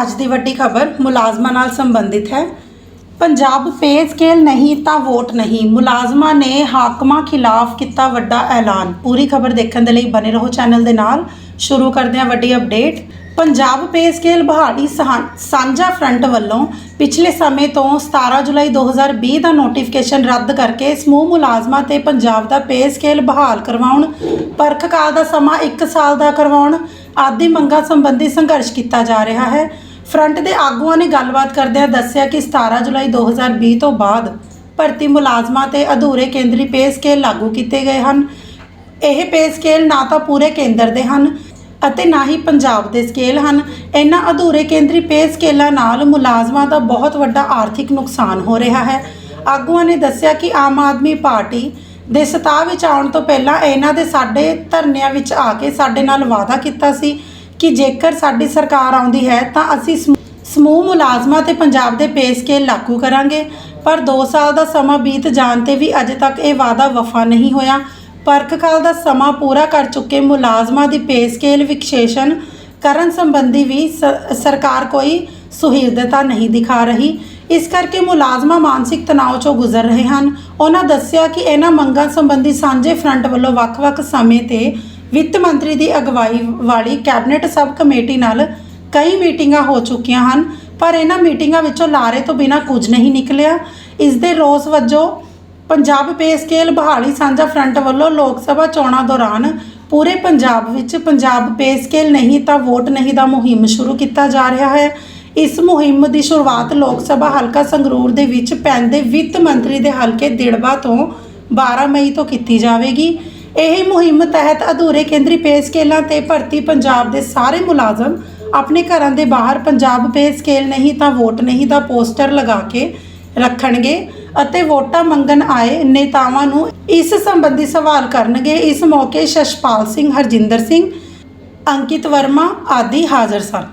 ਅੱਜ ਦੀ ਵੱਡੀ ਖਬਰ ਮੁਲਾਜ਼ਮਾਂ ਨਾਲ ਸੰਬੰਧਿਤ ਹੈ। ਪੰਜਾਬ ਪੇ ਸਕੇਲ ਨਹੀਂ ਤਾਂ ਵੋਟ ਨਹੀਂ। ਮੁਲਾਜ਼ਮਾਂ ਨੇ ਹਾਕਮਾਂ ਖਿਲਾਫ ਕੀਤਾ ਵੱਡਾ ਐਲਾਨ। ਪੂਰੀ ਖਬਰ ਦੇਖਣ ਦੇ ਲਈ ਬਨੇ ਰਹੋ ਚੈਨਲ ਦੇ ਨਾਲ। ਸ਼ੁਰੂ ਕਰਦੇ ਹਾਂ ਵੱਡੀ ਅਪਡੇਟ ਪੰਜਾਬ ਪੇ ਸਕੇਲ ਬਹਾਲੀ ਸਹਾਂ- ਸਾਂਝਾ ਫਰੰਟ ਵੱਲੋਂ ਪਿਛਲੇ ਸਮੇਂ ਤੋਂ 17 ਜੁਲਾਈ 2020 ਦਾ ਨੋਟੀਫਿਕੇਸ਼ਨ ਰੱਦ ਕਰਕੇ ਸਮੂਹ ਮੁਲਾਜ਼ਮਾਂ ਤੇ ਪੰਜਾਬ ਦਾ ਪੇ ਸਕੇਲ ਬਹਾਲ ਕਰਵਾਉਣ ਪਰਖ ਕਾਲ ਦਾ ਸਮਾਂ 1 ਸਾਲ ਦਾ ਕਰਵਾਉਣ ਆਦਿ ਮੰਗਾਂ ਸੰਬੰਧੀ ਸੰਘਰਸ਼ ਕੀਤਾ ਜਾ ਰਿਹਾ ਹੈ। ਫਰੰਟ ਦੇ ਆਗੂਆਂ ਨੇ ਗੱਲਬਾਤ ਕਰਦਿਆਂ ਦੱਸਿਆ ਕਿ 17 ਜੁਲਾਈ 2020 ਤੋਂ ਬਾਅਦ ਭਰਤੀ ਮੁਲਾਜ਼ਮਾਂ ਤੇ ਅਧੂਰੇ ਕੇਂਦਰੀ ਪੇ ਸਕੇਲ ਲਾਗੂ ਕੀਤੇ ਗਏ ਹਨ। ਇਹ ਪੇ ਸਕੇਲ ਨਾ ਤਾਂ ਪੂਰੇ ਕੇਂਦਰ ਦੇ ਹਨ ਅਤੇ ਨਾ ਹੀ ਪੰਜਾਬ ਦੇ ਸਕੇਲ ਹਨ। ਇਹਨਾਂ ਅਧੂਰੇ ਕੇਂਦਰੀ ਪੇ ਸਕੇਲਾਂ ਨਾਲ ਮੁਲਾਜ਼ਮਾਂ ਦਾ ਬਹੁਤ ਵੱਡਾ ਆਰਥਿਕ ਨੁਕਸਾਨ ਹੋ ਰਿਹਾ ਹੈ। ਆਗੂਆਂ ਨੇ ਦੱਸਿਆ ਕਿ ਆਮ ਆਦਮੀ ਪਾਰਟੀ ਦੇ ਸਤਾ ਵਿੱਚ ਆਉਣ ਤੋਂ ਪਹਿਲਾਂ ਇਹਨਾਂ ਦੇ ਸਾਡੇ ਧਰਨਿਆਂ ਵਿੱਚ ਆ ਕੇ ਸਾਡੇ ਨਾਲ ਵਾਅਦਾ ਕੀਤਾ ਸੀ ਕਿ ਜੇਕਰ ਸਾਡੀ ਸਰਕਾਰ ਆਉਂਦੀ ਹੈ ਤਾਂ ਅਸੀਂ ਸਮੂ- ਸਮੂਹ ਮੁਲਾਜ਼ਮਾਂ ਤੇ ਪੰਜਾਬ ਦੇ ਪੇ ਸਕੇਲ ਲਾਗੂ ਕਰਾਂਗੇ। ਪਰ 2 ਸਾਲ ਦਾ ਸਮਾਂ ਬੀਤ ਜਾਣ ਤੇ ਵੀ ਅਜੇ ਤੱਕ ਇਹ ਵਾਅਦਾ ਵਫਾ ਨਹੀਂ ਹੋਇਆ। ਪਰਖ ਕਾਲ ਦਾ ਸਮਾਂ ਪੂਰਾ ਕਰ ਚੁੱਕੇ ਮੁਲਾਜ਼ਮਾਂ ਦੀ ਪੇ ਸਕੇਲ ਵਿਖੇਸ਼ਣ ਕਰਨ ਸੰਬੰਧੀ ਵੀ ਸ- ਸਰਕਾਰ ਕੋਈ ਸੁਹਿਰਦਤਾ ਨਹੀਂ ਦਿਖਾ ਰਹੀ। ਇਸ ਕਰਕੇ ਮੁਲਾਜ਼ਮਾਂ ਮਾਨਸਿਕ ਤਣਾਅ ਚੋਂ ਗੁਜ਼ਰ ਰਹੇ ਹਨ। ਉਹਨਾਂ ਦੱਸਿਆ ਕਿ ਇਹਨਾਂ ਮੰਗਾਂ ਸੰਬੰਧੀ ਸਾਂਝੇ ਫਰੰਟ ਵੱਲੋਂ ਵੱਖ-ਵੱਖ ਸਮੇਂ ਤੇ ਵਿੱਤ ਮੰਤਰੀ ਦੀ ਅਗਵਾਈ ਵਾਲੀ ਕੈਬਨਿਟ ਸਬ ਕਮੇਟੀ ਨਾਲ ਕਈ ਮੀਟਿੰਗਾਂ ਹੋ ਚੁੱਕੀਆਂ ਹਨ, ਪਰ ਇਹਨਾਂ ਮੀਟਿੰਗਾਂ ਵਿੱਚੋਂ ਲਾਰੇ ਤੋਂ ਬਿਨਾਂ ਕੁਝ ਨਹੀਂ ਨਿਕਲਿਆ। ਇਸ ਦੇ ਰੋਸ ਵਜੋਂ ਪੰਜਾਬ ਪੇ ਸਕੇਲ ਬਹਾਲੀ ਸਾਂਝਾ ਫਰੰਟ ਵੱਲੋਂ ਲੋਕ ਸਭਾ ਚੋਣਾਂ ਦੌਰਾਨ ਪੂਰੇ ਪੰਜਾਬ ਵਿੱਚ ਪੰਜਾਬ ਪੇ ਸਕੇਲ ਨਹੀਂ ਤਾਂ ਵੋਟ ਨਹੀਂ ਦਾ ਮੁਹਿੰਮ ਸ਼ੁਰੂ ਕੀਤਾ ਜਾ ਰਿਹਾ ਹੈ। ਇਸ ਮੁਹਿੰਮ ਦੀ ਸ਼ੁਰੂਆਤ ਲੋਕ ਸਭਾ ਹਲਕਾ ਸੰਗਰੂਰ ਦੇ ਵਿੱਚ ਪੈਂਦੇ ਵਿੱਤ ਮੰਤਰੀ ਦੇ ਹਲਕੇ ਦਿੜਬਾ ਤੋਂ 12 ਮਈ ਤੋਂ ਕੀਤੀ ਜਾਵੇਗੀ। ਇਹ ਮੁਹਿੰਮ ਤਹਿਤ ਅਧੂਰੇ ਕੇਂਦਰੀ ਪੇ ਸਕੇਲਾਂ ਤੇ ਭਰਤੀ ਪੰਜਾਬ ਦੇ ਸਾਰੇ ਮੁਲਾਜ਼ਮ ਆਪਣੇ ਘਰਾਂ ਦੇ ਬਾਹਰ ਪੰਜਾਬ ਪੇ ਸਕੇਲ ਨਹੀਂ ਤਾਂ ਵੋਟ ਨਹੀਂ ਦਾ ਪੋਸਟਰ ਲਗਾ ਕੇ ਰੱਖਣਗੇ ਅਤੇ ਵੋਟਾਂ ਮੰਗਣ ਆਏ ਨੇਤਾਵਾਂ ਨੂੰ ਇਸ ਸੰਬੰਧੀ ਸਵਾਲ ਕਰਨਗੇ। ਇਸ ਮੌਕੇ ਸ਼ਸ਼ਪਾਲ ਸਿੰਘ, ਹਰਜਿੰਦਰ ਸਿੰਘ, ਅੰਕਿਤ ਵਰਮਾ ਆਦਿ ਹਾਜ਼ਰ ਸਨ।